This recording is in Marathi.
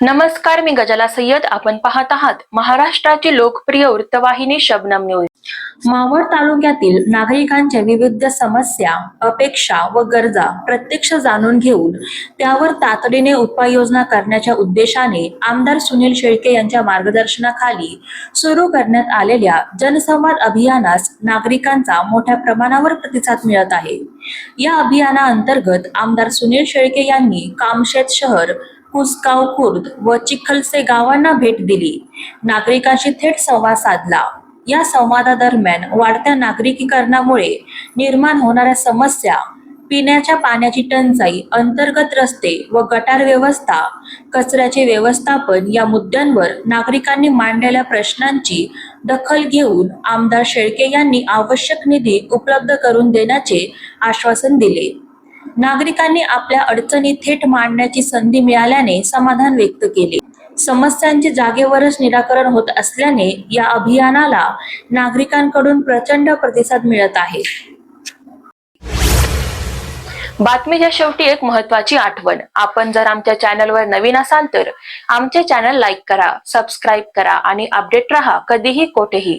नमस्कार मी गजाला सय्यद. आपण पाहत आहात महाराष्ट्राची लोकप्रिय वृत्तवाहिनी शबनम न्यूज. मावळ तालुक्यातील नागरिकांच्या विविध समस्या अपेक्षा व गरजा प्रत्यक्ष जाणून घेऊन त्यावर तातडीने उपाययोजना करण्याच्या उद्देशाने आमदार सुनील शेळके यांच्या मार्गदर्शनाखाली सुरू करण्यात आलेल्या जनसंवाद अभियानास नागरिकांचा मोठ्या प्रमाणावर प्रतिसाद मिळत आहे. या अभियानाअंतर्गत आमदार सुनील शेळके यांनी कामशेत शहर कुसगाव खुर्द व चिखलसे गावांना भेट दिली. नागरिकांशी थेट संवाद साधला. या संवादादरम्यान वाढत्या नागरिकीकरणामुळे निर्माण होणाऱ्या समस्या पिण्याच्या पाण्याची टंचाई अंतर्गत रस्ते व गटार व्यवस्था कचऱ्याचे व्यवस्थापन या मुद्द्यांवर नागरिकांनी मांडलेल्या प्रश्नांची दखल घेऊन आमदार शेळके यांनी आवश्यक निधी उपलब्ध करून देण्याचे आश्वासन दिले. नागरिकांनी आपल्या अडचणी थेट मांडण्याची संधी मिळाल्याने समाधान व्यक्त केले. समस्यांचे जागेवरच निराकरण होत असल्याने या अभियानाला नागरिकांकडून प्रचंड प्रतिसाद मिळत आहे. बातमीच्या शेवटी एक महत्वाची आठवण. आपण जर आमच्या चॅनलवर नवीन असाल तर आमचे चॅनल लाईक करा सबस्क्राईब करा आणि अपडेट रहा. कधीही कोठेही.